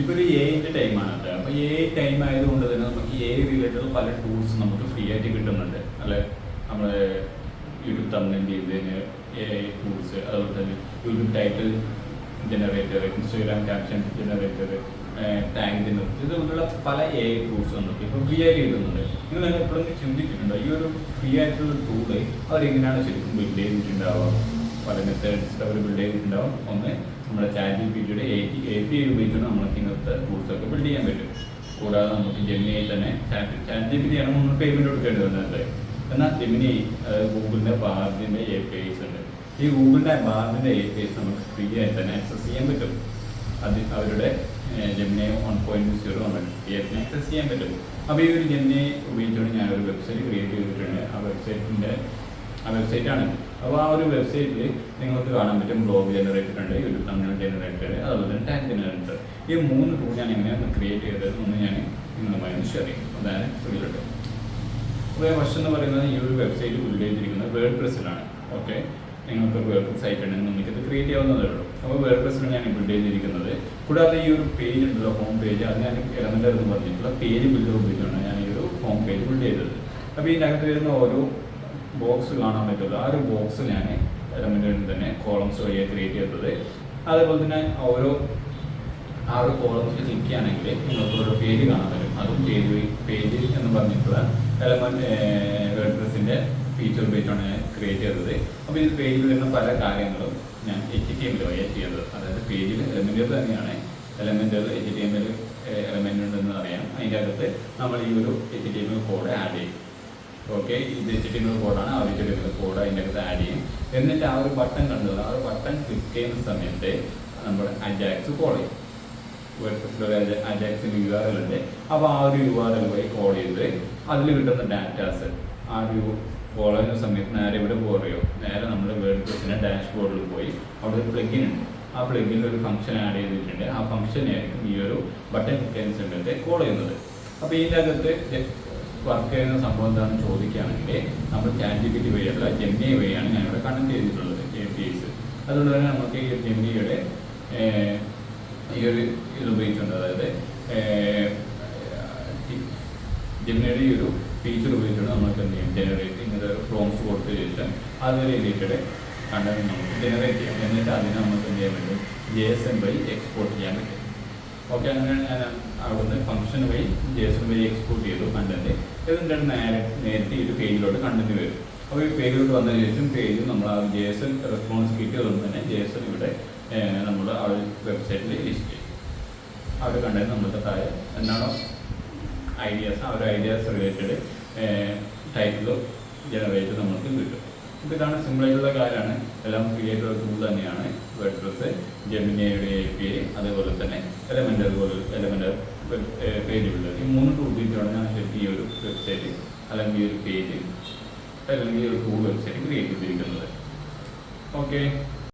ഇപ്പോൾ ഒരു എന്റെ ടൈമാണ് അപ്പോൾ എ ടൈം ആയതുകൊണ്ട് തന്നെ നമുക്ക് എ റിലേറ്റഡ് പല ടൂൾസ് നമുക്ക് ഫ്രീ ആയിട്ട് കിട്ടുന്നുണ്ട്. അല്ലെ? നമ്മുടെ യൂട്യൂബ് തമ്മിൽ ചെയ്തതിന് എ ടൂൾസ് അതുപോലെ തന്നെ YouTube title generator Instagram caption generator tank generator ഇതുപോലുള്ള പല എ ടൂൾസ് നമുക്ക് ഇപ്പോൾ ഫ്രീ ആയിട്ട് കിട്ടുന്നുണ്ട്. നിങ്ങൾ എപ്പോഴും ചിന്തിച്ചിട്ടുണ്ടോ? ഈ ഒരു ഫ്രീ ആയിട്ടുള്ള ടൂൾ അവരെങ്ങനെയാണ് ശരിക്കും ബിൽഡ് ചെയ്തിട്ടുണ്ടാവുക? പല മെത്തേഡ്സ് ബിൽഡ് ചെയ്തിട്ടുണ്ടാവും. ഒന്ന് നമ്മുടെ ചാറ്റ് ജി പി ടിയുടെ A P A P I ഉപയോഗിച്ചുകൊണ്ട് നമുക്ക് ഇങ്ങനത്തെ ടൂൾസ് ഒക്കെ ബിൽഡ് ചെയ്യാൻ പറ്റും. കൂടാതെ നമുക്ക് ജെമിനിയിൽ തന്നെ ചാറ്റ് ചാറ്റ് ജി ആണ് നമ്മൾ പേയ്മെന്റ് കൊടുക്കേണ്ടി വന്നത് എന്നാൽ ജെമിനി ഗൂഗിളിന്റെ ബാർഡിന്റെ എ പി ഐസ് ഉണ്ട്. ഈ ഗൂഗിളിന്റെ ബാർഡിന്റെ എ പി ഐസ് നമുക്ക് ഫ്രീ ആയിട്ട് തന്നെ ആക്സസ് ചെയ്യാൻ പറ്റും. അത് അവരുടെ ജെമിനി വൺ പോയിന്റ് സീറോ ആയിട്ട് ആക്സസ് ചെയ്യാൻ പറ്റും. അപ്പോൾ ഈ ഒരു ജെമിനി ഉപയോഗിച്ചുകൊണ്ട് ഞാൻ ഒരു വെബ്സൈറ്റ് ക്രിയേറ്റ് ചെയ്തിട്ടുണ്ട്. ആ വെബ്സൈറ്റിന്റെ ആ വെബ്സൈറ്റാണ് അപ്പോൾ ആ ഒരു വെബ്സൈറ്റിൽ നിങ്ങൾക്ക് കാണാൻ പറ്റും ബ്ലോഗ് ജനറേറ്റർ ഉണ്ട് യൂട്യൂബ് തമിഴ് ജനറേറ്റർ അതുപോലെ തന്നെ ടാഗ് ജനറേറ്റർ ഈ മൂന്ന് ടൂൾ ഞാൻ എങ്ങനെയാണ് ക്രിയേറ്റ് ചെയ്തത് ഒന്ന് ഞാൻ നിങ്ങളുമായി ഷെയർ ചെയ്യും. അതാണ് ഇതിലുണ്ട് അപ്പോൾ ഫസ്റ്റ് എന്ന് പറയുന്നത് ഈ ഒരു വെബ്സൈറ്റ് ബിൽഡ് ചെയ്തിരിക്കുന്നത് വേർഡ് പ്രസിലാണ് ഓക്കെ നിങ്ങൾക്ക് വേർഡ് സൈറ്റ് ഉണ്ടെങ്കിൽ നിങ്ങൾക്ക് ഇത് ക്രിയേറ്റ് ചെയ്യാവുന്നതേ ഉള്ളൂ. അപ്പോൾ വേർഡ് പ്രസിലാണ് ഞാൻ ബിൽഡ് ചെയ്തിരിക്കുന്നത്. കൂടാതെ ഈ ഒരു പേജ് ഉണ്ടല്ലോ ഹോം പേജ് അത് ഞാൻ എലമെന്റ് എന്ന് പറഞ്ഞിട്ടുള്ള പേജ് ബിൽഡ് ഉപയോഗിച്ചാണ് ഞാൻ ഈ ഒരു ഹോം പേജ് ബിൽഡ് ചെയ്തത്. അപ്പോൾ ഇതിനകത്ത് വരുന്ന ഓരോ ബോക്സ് കാണാൻ പറ്റുന്നത്. ആ ഒരു ബോക്സ് ഞാൻ എലമെന്റിൽ തന്നെ കോളംസ് വഴിയെ ക്രിയേറ്റ് ചെയ്തത്. അതേപോലെ തന്നെ ഓരോ ആ ഒരു കോളത്തിൽ ക്ലിക്ക് ചെയ്യുകയാണെങ്കിൽ നിങ്ങൾക്ക് ഓരോ പേജ് കാണാൻ പറ്റും. അതും പേജ് പേജ് എന്ന് പറഞ്ഞിട്ടുള്ള എലമെന്റ് ഡ്രസ്സിന്റെ ഫീച്ചർ ഉപയോഗിച്ചാണ് ഞാൻ ക്രിയേറ്റ് ചെയ്തത്. അപ്പോൾ ഈ പേജിൽ വരുന്ന പല കാര്യങ്ങളും ഞാൻ എച്ച് ടി എം വഴിയാണ് ചെയ്തത് അതായത് പേജിൽ എലമെന്റ് തന്നെയാണ് element H T M L element ഉണ്ടെന്ന് അറിയാം. അതിന്റെ അകത്ത് നമ്മൾ ഈ ഒരു H T M L code add ചെയ്യും. ഓക്കെ ഇത് വെച്ചിട്ടുള്ള കോഡാണ്. ആ വെച്ചിട്ടുള്ള കോഡ് അതിന്റെ അകത്ത് ആഡ് ചെയ്യും. എന്നിട്ട് ആ ഒരു ബട്ടൺ കണ്ടത് ആ ഒരു ബട്ടൺ ക്ലിക്ക് ചെയ്യുന്ന സമയത്ത് നമ്മൾ അജാക്സ് കോൾ ചെയ്യും. അജാക്സിന് യു ആർ എൽ ഉണ്ട്. അപ്പോൾ ആ ഒരു യു ആർ എൽ വഴി കോൾ ചെയ്ത് അതിൽ കിട്ടുന്ന ഡാറ്റാസ് ആ ഒരു കോൾ ചെയ്യുന്ന സമയത്ത് നേരെ ഇവിടെ പോറിയോ നേരെ നമ്മൾ വേർഡ് പ്രസിന്റെ ഡാഷ്ബോർഡിൽ പോയി അവിടെ ഒരു പ്ലഗിൻ ഉണ്ട്. ആ പ്ലഗിനിൽ ഒരു ഫംഗ്ഷൻ ആഡ് ചെയ്തിട്ടുണ്ട്. ആ ഫംഗ്ഷനെ ആയിരിക്കും ഈ ഒരു ബട്ടൺ ക്ലിക്ക് ചെയ്യുന്ന സമയത്ത് കോൾ ചെയ്യുന്നത്. അപ്പോൾ ഇതിന്റെ അകത്ത് വർക്ക് ചെയ്യുന്ന സംഭവം എന്താണെന്ന് ചോദിക്കുകയാണെങ്കിൽ നമ്മൾ ചാറ്റ് ജി പി ടി വഴിയല്ല ജെമിനി വഴിയാണ് ഞാനിവിടെ കണക്ട് ചെയ്തിട്ടുള്ളത് എ പി ഐസ് അതുകൊണ്ട് തന്നെ നമുക്ക് ഈ ജെമിനിയുടെ ഈ ഒരു ഇത് ഉപയോഗിച്ചുകൊണ്ട് അതായത് ജെമിനിയുടെ ഈ ഒരു ഫീച്ചർ ഉപയോഗിച്ചുകൊണ്ട് നമുക്ക് എന്ത് ചെയ്യും? ജനറേറ്റ് ഇങ്ങനത്തെ പ്രോംസ് കൊടുത്ത ശേഷം അത് റിലേറ്റഡ് കണ്ടന്റ് നമുക്ക് ജനറേറ്റ് ചെയ്യാം. എന്നിട്ട് അതിനെ നമുക്ക് എന്ത് ചെയ്യാൻ പറ്റും? ജെ എസ് എം വഴി എക്സ്പോർട്ട് ചെയ്യാൻ പറ്റും. ഓക്കെ അങ്ങനെ ഞാൻ അവിടുന്ന് ഫംഗ്ഷൻ വഴി ജേസൺ വഴി എക്സ്പോർട്ട് ചെയ്തു കണ്ടന്റ് എന്നിട്ട് നേരെ നേരത്തെ ഈ ഒരു പേജിലോട്ട് കണ്ടന്റ് വരും അപ്പോൾ ഈ പേജിലോട്ട് വന്നതിന് ശേഷം പേജ് നമ്മൾ ആ ജേസൺ റെസ്പോൺസ് കിട്ടിയതുകൊണ്ട് തന്നെ ജേസൺ ഇവിടെ നമ്മൾ ആ വെബ്സൈറ്റിൽ ലിസ്റ്റ് ചെയ്യും അവിടെ കണ്ടത് നമ്മുടെ താഴെ എന്താണോ? ഐഡിയാസ് ആ ഒരു ഐഡിയാസ് റിലേറ്റഡ് ടൈറ്റിൽ ജനറേറ്റ് നമുക്ക് കിട്ടും. അപ്പോൾ ഇതാണ് സിമ്പിളായിട്ടുള്ള കാര്യമാണ്. എല്ലാം ക്രിയേറ്റ് ടൂൾ തന്നെയാണ്. വെഡ്രസ് ജെമിനിയുടെ എ പി ഐ എലമെന്റ് അതുപോലെ എലമെന്റ് പേജ് ഉള്ളത്. ഈ മൂന്ന് ടൂൾ ഞാൻ ശരിക്കും ഈ ഒരു വെബ്സൈറ്റ് അല്ലെങ്കിൽ ഈ ഒരു പേജ് അല്ലെങ്കിൽ ഈ ഒരു ടൂൾ വെബ്സൈറ്റ് ക്രിയേറ്റ് ചെയ്തിരിക്കുന്നത്. ഓക്കെ